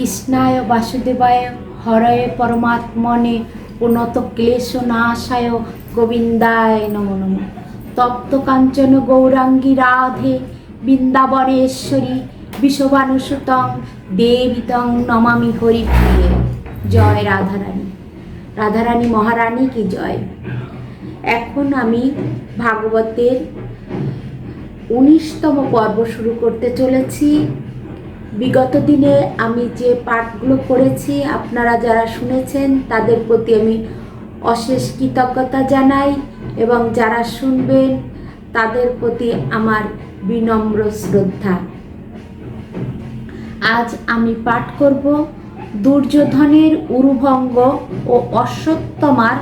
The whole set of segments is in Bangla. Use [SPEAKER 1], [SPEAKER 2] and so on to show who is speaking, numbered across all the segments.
[SPEAKER 1] কৃষ্ণায় বাসুদেবায় হরয়ে পরমাত্মনে উন্নত ক্লেশ নাশায় গোবিন্দায় নম নম তপ্ত কাঞ্চন গৌরাঙ্গী রাধে বৃন্দাবনেশ্বরী বিশ্ববানুসুতং দেবিতং নমামি হরি প্রিয়ে জয় রাধারানী রাধারানী মহারানী কি জয় এখন আমি ভাগবতের উনিশতম পর্ব শুরু করতে চলেছি বিগত দিনে আমি যে পাঠগুলো করেছি আপনারা যারা শুনেছেন তাদের প্রতি আমি অশেষ কৃতজ্ঞতা জানাই এবং যারা শুনবেন তাদের প্রতি আমার বিনম্র শ্রদ্ধা আজ আমি পাঠ করব দুর্যোধনের উরুভঙ্গ ও অশ্বত্তমার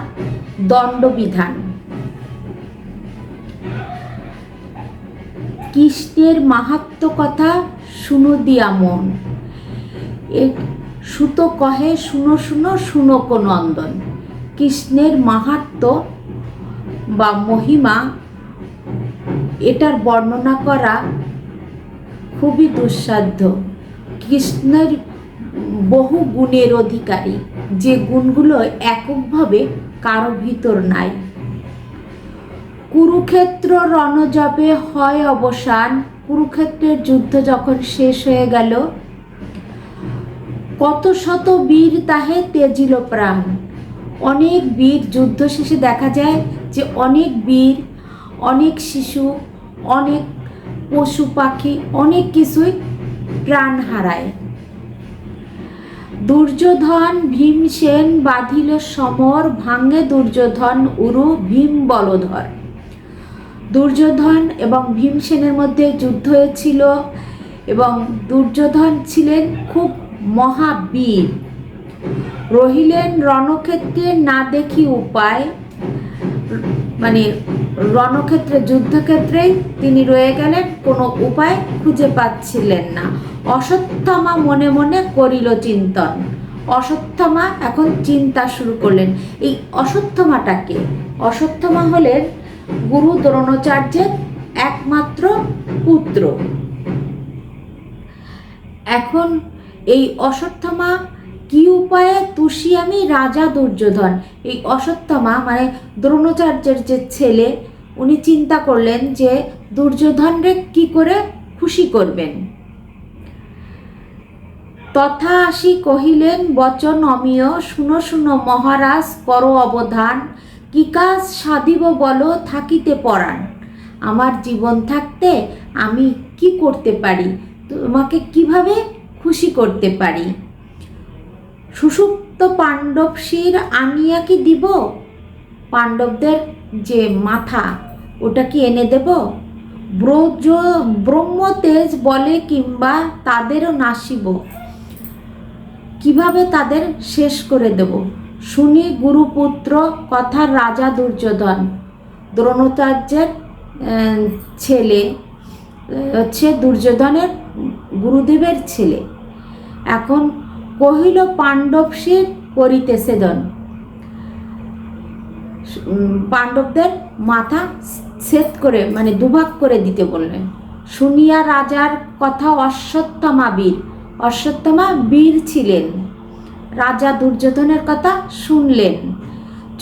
[SPEAKER 1] দণ্ডবিধান কৃষ্ণের মাহাত্ম কথা শুনো দিয়া মন এ সুতো কহে শুনো শুনো শুনো নন্দন কৃষ্ণের মাহাত্ম বা মহিমা এটার বর্ণনা করা খুবই দুঃসাধ্য কৃষ্ণের বহু গুণের অধিকারী যে গুণগুলো এককভাবে কারো ভিতর নাই কুরুক্ষেত্র রণজপে হয় অবসান কুরুক্ষেত্রের যুদ্ধ যখন শেষ হয়ে গেল কত শত বীর তাহে তেজিল প্রাণ অনেক বীর যুদ্ধ শেষে দেখা যায় যে অনেক বীর অনেক শিশু অনেক পশু পাখি অনেক কিছুই প্রাণ হারায় দুর্যোধন ভীমসেন বাঁধিল সমর ভাঙ্গে দুর্যোধন উরু ভীম বলধর দুর্যোধন এবং ভীমসেনের মধ্যে যুদ্ধ হয়েছিল এবং দুর্যোধন ছিলেন খুব মহাবীর রহিলেন রণক্ষেত্রে না দেখি উপায় মানে রণক্ষেত্রে যুদ্ধক্ষেত্রে তিনি রয়ে গেলেন কোনো উপায় খুঁজে পাচ্ছিলেন না অসত্যমা মনে মনে করিল চিন্তন অসত্যমা এখন চিন্তা শুরু করলেন এই অসত্যমাটাকে অসত্যমা হলেন গুরু দ্রোণাচার্যের একমাত্র পুত্র এখন এই অশ্বত্থামা কি উপায়ে তুষি আমি রাজা দুর্যোধন এই অশ্বত্থামা মানে দ্রোণাচার্যের যে ছেলে উনি চিন্তা করলেন যে দুর্যোধনরে কি করে খুশি করবেন তথা আসি কহিলেন বচন অমীয় শুনো শুনো মহারাজ পর অবধান কি কাজ সাধিব বলো থাকিতে পরাণ আমার জীবন থাকতে আমি কি করতে পারি তোমাকে কিভাবে খুশি করতে পারি সুষুপ্ত পাণ্ডব শির আনিয়া কি দিব পাণ্ডবদের যে মাথা ওটা কি এনে দেব ব্রজ ব্রহ্মতেজ বলে কিংবা তাদেরও নাসিব কিভাবে তাদের শেষ করে দেবো শুনি গুরুপুত্র কথার রাজা দুর্যোধন দ্রোণাচার্যের ছেলে হচ্ছে দুর্যোধনের গুরুদেবের ছেলে এখন কহিল পাণ্ডব সে করিতেছে দন পাণ্ডবদের মাথা সেত করে মানে দুভাগ করে দিতে বললেন শুনিয়া রাজার কথা অশ্বত্থমা বীর অশ্বত্থমা বীর ছিলেন রাজা দুর্যোধনের কথা শুনলেন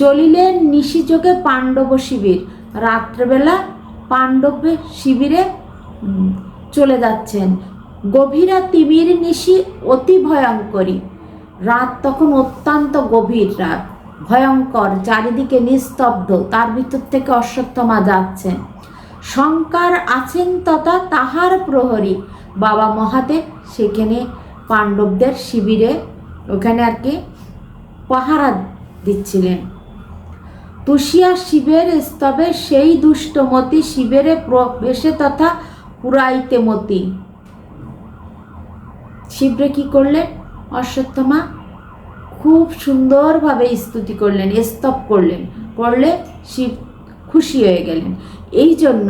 [SPEAKER 1] চলিলেন নিশিযোগে পাণ্ডব শিবির রাত্রেবেলা পাণ্ডব শিবিরে চলে যাচ্ছেন গভীরা তিমির নিশি অতি ভয়ঙ্করী রাত তখন অত্যন্ত গভীর রাত ভয়ঙ্কর চারিদিকে নিস্তব্ধ তার ভিতর থেকে অশ্বত্থমা যাচ্ছে শঙ্কার আছেন তথা তাহার প্রহরী বাবা মহাদেব সেখানে পাণ্ডবদের শিবিরে ওখানে আর কি পাহারা দিচ্ছিলেন তুষিয়া শিবের স্তবে সেই দুষ্টমতি শিবের প্রবেশে তথা পুরাইতে মতি শিবরে কি করলেন অশ্বত্থমা খুব সুন্দরভাবে স্তুতি করলেন স্তব করলেন করলে শিব খুশি হয়ে গেলেন এই জন্য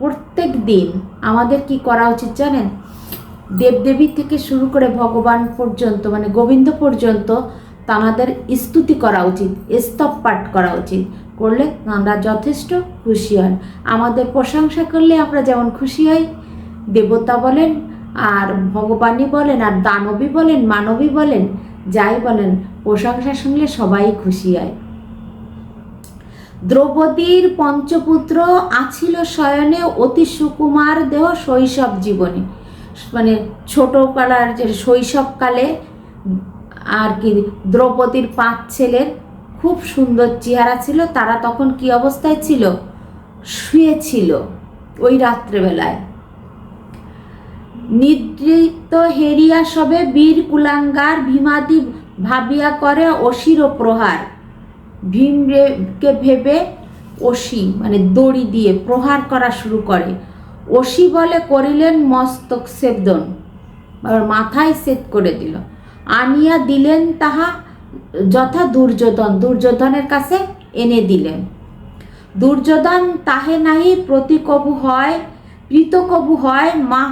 [SPEAKER 1] প্রত্যেক দিন আমাদের কি করা উচিত জানেন দেবদেবী থেকে শুরু করে ভগবান পর্যন্ত মানে গোবিন্দ পর্যন্ত তাঁদের স্তুতি করা উচিত স্তব পাঠ করা উচিত করলে আমরা যথেষ্ট খুশি হন আমাদের প্রশংসা করলে আমরা যেমন খুশি হই দেবতা বলেন আর ভগবানই বলেন আর দানবী বলেন মানবী বলেন যাই বলেন প্রশংসা শুনলে সবাই খুশি হয় দ্রৌপদীর পঞ্চপুত্র আছিল শয়নে অতি সুকুমার দেহ শৈশব জীবনে মানে ছোটোবেলার যে শৈশবকালে আর কি দ্রৌপদীর পাঁচ ছেলের খুব সুন্দর চেহারা ছিল তারা তখন কি অবস্থায় ছিল শুয়েছিল ওই রাত্রেবেলায় নিদ্রিত হেরিয়া সবে বীর কুলাঙ্গার ভীমাদি ভাবিয়া করে অসির প্রহার ভীমকে ভেবে অসি মানে দড়ি দিয়ে প্রহার করা শুরু করে অসি বলে করিলেন মস্তক সেবদন মাথায় সেদ করে দিল আনিয়া দিলেন তাহা যথা দুর্যোধন দুর্যোধনের কাছে এনে দিলেন দুর্যোধন তাহে নাহি প্রতিকবু হয় কৃতকবু হয় মা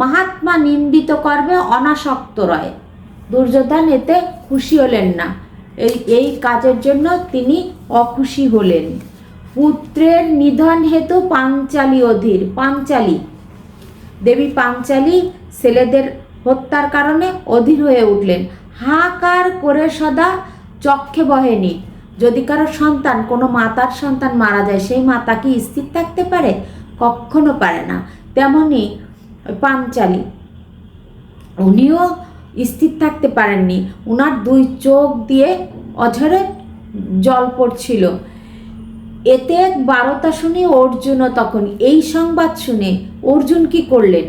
[SPEAKER 1] মাহাত্মা নিন্দিত কর্মে অনাসক্ত রয় দুর্যোধন এতে খুশি হলেন না এই এই কাজের জন্য তিনি অখুশি হলেন পুত্রের নিধন হেতু পাঞ্চালী অধীর পাঞ্চালী দেবী পাঞ্চালী ছেলেদের হত্যার কারণে অধীর হয়ে উঠলেন হাকার করে সদা চক্ষে বহেনি যদি কারো সন্তান কোনো মাতার সন্তান মারা যায় সেই মাতা কি স্থির থাকতে পারে কখনো পারে না তেমনি পাঞ্চালী উনিও স্থির থাকতে পারেননি ওনার দুই চোখ দিয়ে অঝরে জল পড়ছিল এতে এক বারতা শুনে অর্জুনও তখন এই সংবাদ শুনে অর্জুন কি করলেন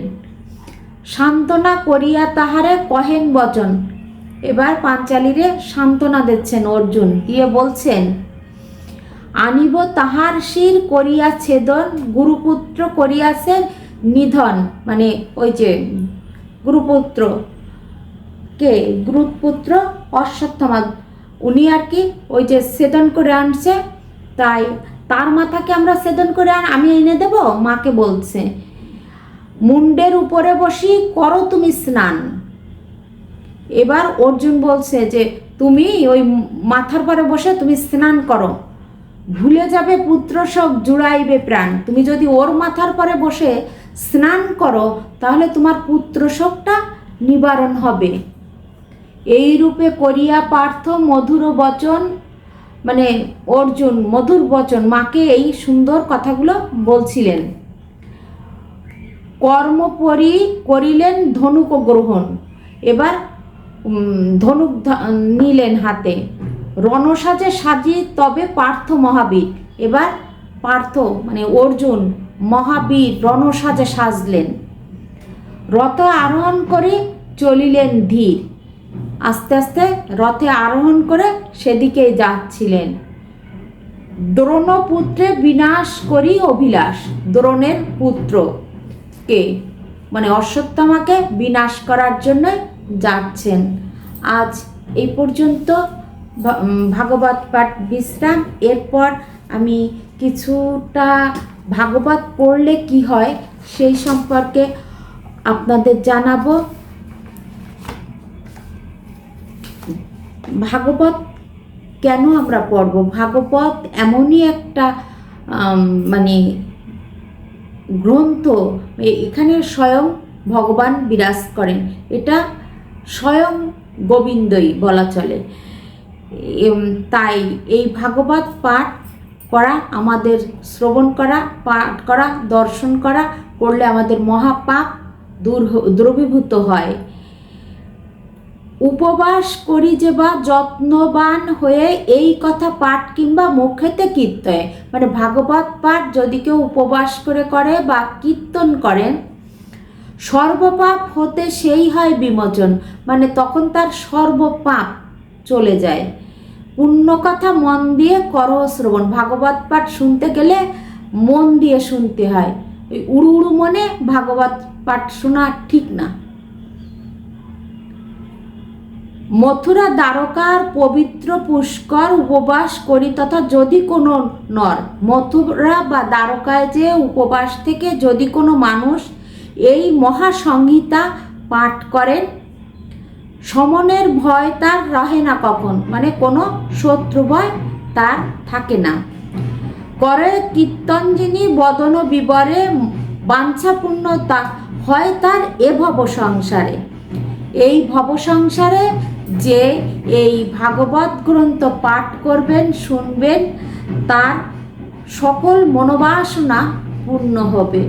[SPEAKER 1] সান্ত্বনা করিয়া তাহারে কহেন বচন এবার পাঞ্চালিরে সান্ত্বনা দিচ্ছেন অর্জুন দিয়ে বলছেন আনিব তাহার শির করিয়া ছেদন গুরুপুত্র করিয়াছে নিধন মানে ওই যে গুরুপুত্র কে গুরুপুত্র অশ্বত্থমা উনি আর কি ওই যে ছেদন করে আনছে তাই তার মাথাকে আমরা সেদন করে আর আমি এনে দেব মাকে বলছে মুন্ডের উপরে বসি করো তুমি স্নান এবার অর্জুন বলছে যে তুমি ওই মাথার পরে বসে তুমি স্নান করো ভুলে যাবে পুত্র সব জুড়াইবে প্রাণ তুমি যদি ওর মাথার পরে বসে স্নান করো তাহলে তোমার পুত্র শোকটা নিবারণ হবে এই রূপে করিয়া পার্থ মধুর বচন মানে অর্জুন মধুর বচন মাকে এই সুন্দর কথাগুলো বলছিলেন কর্মপরি করিলেন ধনুক গ্রহণ এবার ধনুক নিলেন হাতে রণসাজে সাজি তবে পার্থ মহাবীর এবার পার্থ মানে অর্জুন মহাবীর রণসাজে সাজলেন রথ আরোহণ করে চলিলেন ধীর আস্তে আস্তে রথে আরোহণ করে সেদিকে যাচ্ছিলেন দ্রোণপুত্রে বিনাশ করি অভিলাষ দ্রোণের পুত্র কে মানে অশ্বত্থামাকে বিনাশ করার জন্য যাচ্ছেন আজ এই পর্যন্ত ভাগবত পাঠ বিশ্রাম এরপর আমি কিছুটা ভাগবত পড়লে কি হয় সেই সম্পর্কে আপনাদের জানাবো ভাগবত কেন আমরা পড়ব ভাগবত এমনই একটা মানে গ্রন্থ এখানে স্বয়ং ভগবান বিরাজ করেন এটা স্বয়ং গোবিন্দই বলা চলে তাই এই ভাগবত পাঠ করা আমাদের শ্রবণ করা পাঠ করা দর্শন করা করলে আমাদের মহাপাপ দূর দ্রবীভূত হয় উপবাস করি যে বা যত্নবান হয়ে এই কথা পাঠ কিংবা মুখেতে কীর্তয়ে মানে ভাগবত পাঠ যদি কেউ উপবাস করে করে বা কীর্তন করেন সর্বপাপ হতে সেই হয় বিমোচন মানে তখন তার সর্বপাপ চলে যায় পুণ্য কথা মন দিয়ে কর শ্রবণ ভাগবত পাঠ শুনতে গেলে মন দিয়ে শুনতে হয় ওই উড়ু উড়ু মনে ভাগবত পাঠ শোনা ঠিক না মথুরা দ্বারকার পবিত্র পুষ্কর উপবাস করি তথা যদি কোনো নর মথুরা বা দ্বারকায় যে উপবাস থেকে যদি কোনো মানুষ এই মহাসংহিতা পাঠ করেন সমনের ভয় তার রহে না কখন মানে কোনো শত্রু ভয় তার থাকে না করে কীর্তঞ্জিনী বদন বিবরে বাঞ্ছাপূর্ণতা হয় তার এ ভব সংসারে এই ভব সংসারে যে এই ভাগবত গ্রন্থ পাঠ করবেন শুনবেন তার সকল মনোবাসনা পূর্ণ হবে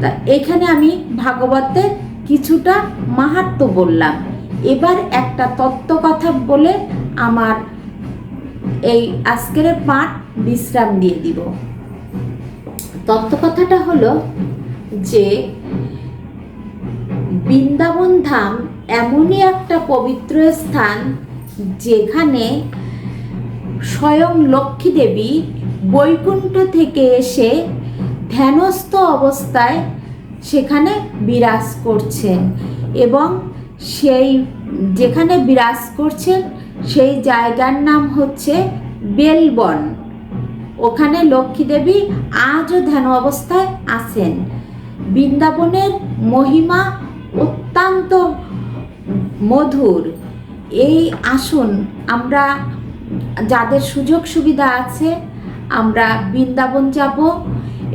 [SPEAKER 1] তা এখানে আমি ভাগবতের কিছুটা মাহাত্ম বললাম এবার একটা তত্ত্ব কথা বলে আমার এই আজকের পাঠ বিশ্রাম দিয়ে দিব তত্ত্বকথাটা হলো যে বৃন্দাবন ধাম এমনই একটা পবিত্র স্থান যেখানে স্বয়ং লক্ষ্মী দেবী বৈকুণ্ঠ থেকে এসে ধ্যানস্থ অবস্থায় সেখানে বিরাজ করছেন এবং সেই যেখানে বিরাজ করছেন সেই জায়গার নাম হচ্ছে বেলবন ওখানে লক্ষ্মী দেবী আজও ধ্যান অবস্থায় আছেন বৃন্দাবনের মহিমা অত্যন্ত মধুর এই আসুন আমরা যাদের সুযোগ সুবিধা আছে আমরা বৃন্দাবন যাব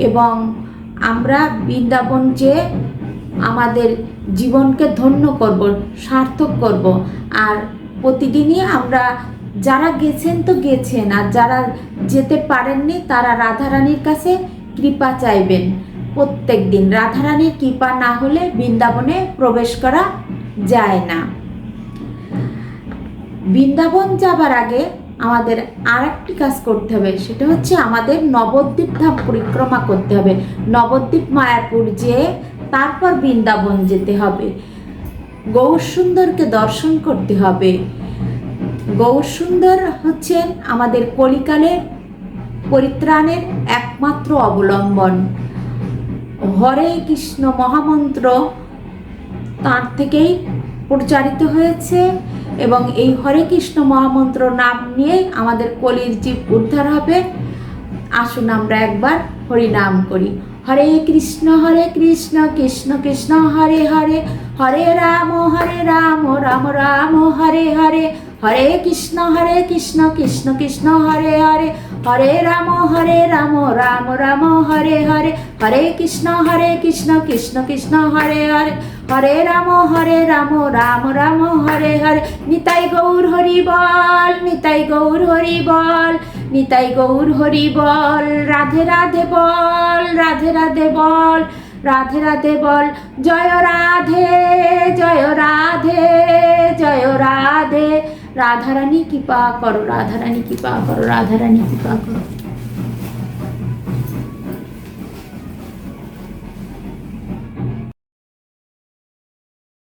[SPEAKER 1] এবং আমরা বৃন্দাবন যে আমাদের জীবনকে ধন্য করব সার্থক করব আর প্রতিদিনই আমরা যারা গেছেন তো গেছেন আর যারা যেতে পারেননি তারা রাধারানীর কাছে কৃপা চাইবেন প্রত্যেক দিন রাধারানীর কৃপা না হলে বৃন্দাবনে প্রবেশ করা যায় না বৃন্দাবন যাবার আগে আমাদের আর একটি কাজ করতে হবে সেটা হচ্ছে আমাদের নবদ্বীপ ধাম পরিক্রমা করতে হবে নবদ্বীপ মায়াপুর যেয়ে তারপর বৃন্দাবন যেতে হবে গৌরসুন্দরকে দর্শন করতে হবে গৌরসুন্দর হচ্ছেন আমাদের কলিকালের পরিত্রাণের একমাত্র অবলম্বন হরে কৃষ্ণ মহামন্ত্র তার থেকেই প্রচারিত হয়েছে এবং এই হরে কৃষ্ণ মহামন্ত্র নাম নিয়ে আমাদের কলির জীব উদ্ধার হবে আসুন আমরা একবার হরি নাম করি হরে কৃষ্ণ হরে কৃষ্ণ কৃষ্ণ কৃষ্ণ হরে হরে হরে রাম হরে রাম রাম রাম হরে হরে হরে কৃষ্ণ হরে কৃষ্ণ কৃষ্ণ কৃষ্ণ হরে হরে হরে রাম হরে রাম রাম রাম হরে হরে হরে কৃষ্ণ হরে কৃষ্ণ কৃষ্ণ কৃষ্ণ হরে হরে হরে রাম হরে রাম রাম রাম হরে হরে নিতাই গৌর হরি বল নিতাই গৌর হরি বল নিতাই গৌর হরি বল রাধে রাধে বল রাধে রাধে বল রাধে রাধে বল জয় রাধে জয় রাধে জয় রাধে রাধারানী কৃপা করো রাধারানী কৃপা করো রাধারানী কৃপা করো